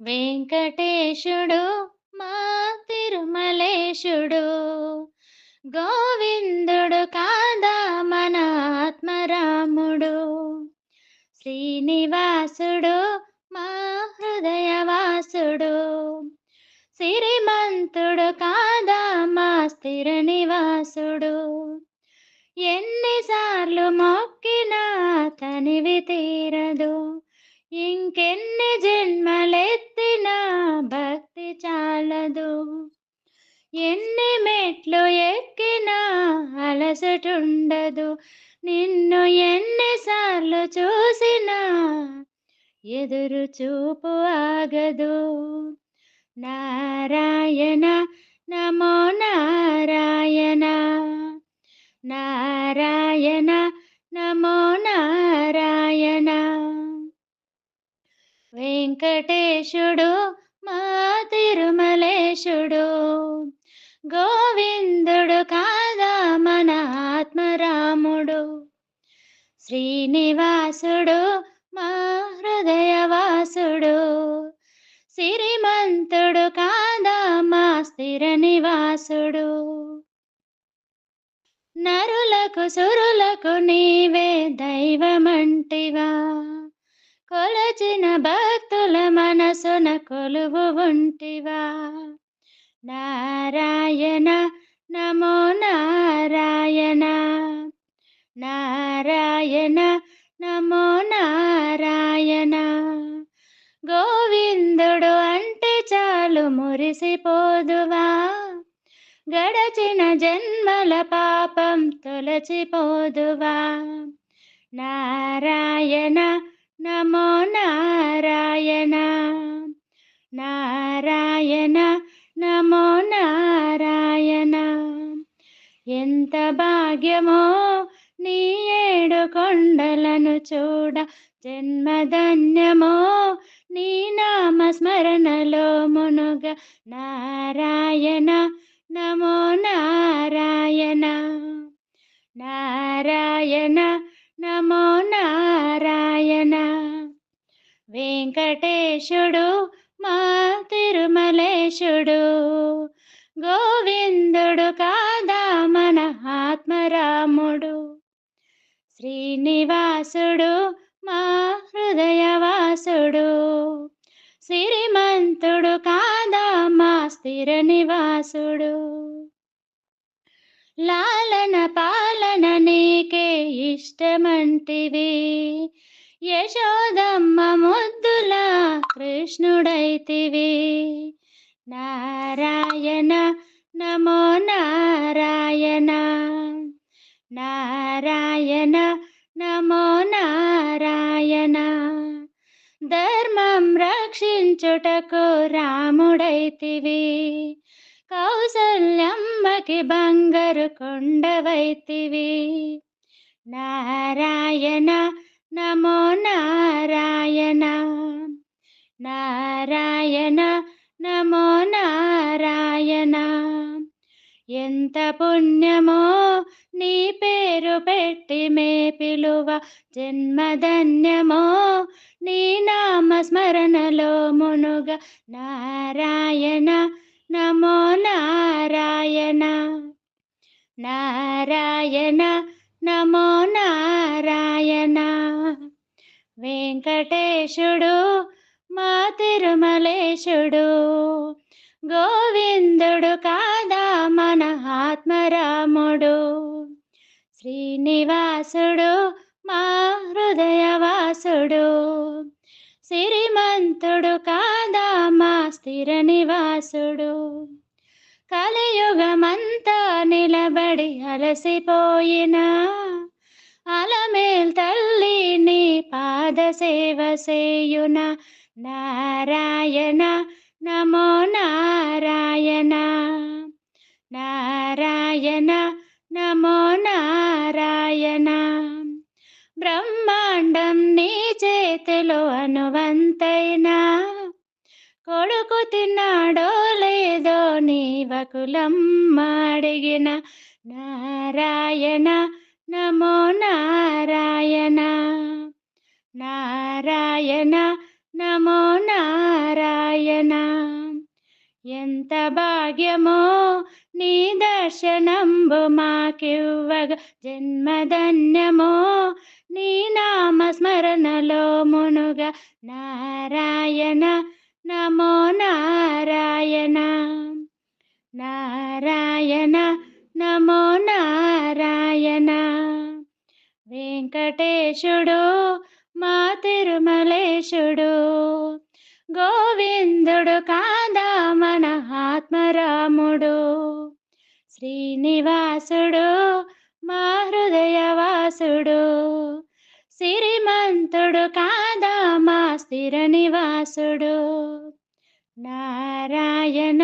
వెంకటేశుడు మా తిరుమలేశుడు. గోవిందుడు కాదా మన ఆత్మరాముడు. శ్రీనివాసుడు మా హృదయవాసుడు. సిరిమంతుడు కాదా మా స్థిర నివాసుడు. ఎన్నిసార్లు మొక్కినా తనివి తీరదు. ఇంకెన్ని జన్మలెత్తినా భక్తి చాలదు. ఎన్ని మెట్లు ఎక్కినా అలసటుండదు. నిన్ను ఎన్నిసార్లు చూసినా ఎదురు చూపు ఆగదు. నారాయణ నమో నారాయణ. నారాయణ నమో నారాయణ. వెంకటేశుడు మా తిరుమలేశుడు. గోవిందుడు కాదా మన ఆత్మరాముడు. శ్రీనివాసుడు మా హృదయవాసుడు. సిరిమంతుడు కాదా మా స్థిర నివాసుడు. నరులకు సురులకు నీవే దైవమంటివా? కొలచిన భక్తుల మనసున కొలువు ఉంటివా? నారాయణ నమో నారాయణ. నారాయణ నమో నారాయణ. గోవిందుడు అంటే చాలు మురిసిపోదువా? గడచిన జన్మల పాపం తొలచిపోదువా? నారాయణ నమో నారాయణ. నారాయణ నమో నారాయణ. ఎంత భాగ్యమో నీ ఏడు కొండలను చూడ. జన్మధన్యమో నీ నామ స్మరణలో మునుగ. నారాయణ నమో నారాయణ. నారాయణ నమో వెంకటేశుడు మా తిరుమలేశుడు. గోవిందుడు కాదా మన ఆత్మరాముడు. శ్రీనివాసుడు మా హృదయవాసుడు. సిరిమంతుడు కాదా మా స్థిర నివాసుడు. లాలన పాలన నీకే ఇష్టమంటివి. యశోదమ్మ ముద్దుల కృష్ణుడైతివి. నారాయణ నమో నారాయణ. నారాయణ నమో నారాయణ. ధర్మం రక్షించుటకు రాముడైతివి. కౌసల్యమ్మకి బంగారు కొండవైతివి. నారాయణ నమో నారాయణ. నారాయణ నమో నారాయణ. ఎంత పుణ్యమో నీ పేరు పెట్టి మే పిలువ. జన్మధన్యమో నీ నామ స్మరణలో మునుగ. నారాయణ నమో నారాయణ. నారాయణ నమో నారాయణ. వెంకటేశుడు మా తిరుమలేశుడు. గోవిందుడు కాదా మన ఆత్మరాముడు. శ్రీనివాసుడు మా హృదయవాసుడు. సిరిమంతుడు కాదా మా స్థిర నివాసుడు. కలియుగమంతా నిలబడి అలసిపోయినా అలమేల్ తల్లి నీ పాద సేవ సేయున నారాయణ నమో నారాయణ. నారాయణ నమో నారాయణ. బ్రహ్మాండం నీ చేతిలో అనువంతైనా. కొడుకు తిన్నాడో లేదో నీ అడిగిన. నారాయణ నమో నారాయణ నారాయణ నమో నారాయణ ఎంత భాగ్యమో నీ దర్శనంబు మాకివ్వగ జన్మధన్యమో నీ నామ స్మరణలో మునుగ నారాయణ నమో నారాయణ నారాయణ గోవిందుడు కాదా మన ఆత్మరాముడు? శ్రీనివాసుడు మా హృదయవాసుడు. సిరిమంతుడు కాదా మా స్థిర నివాసుడు? నారాయణ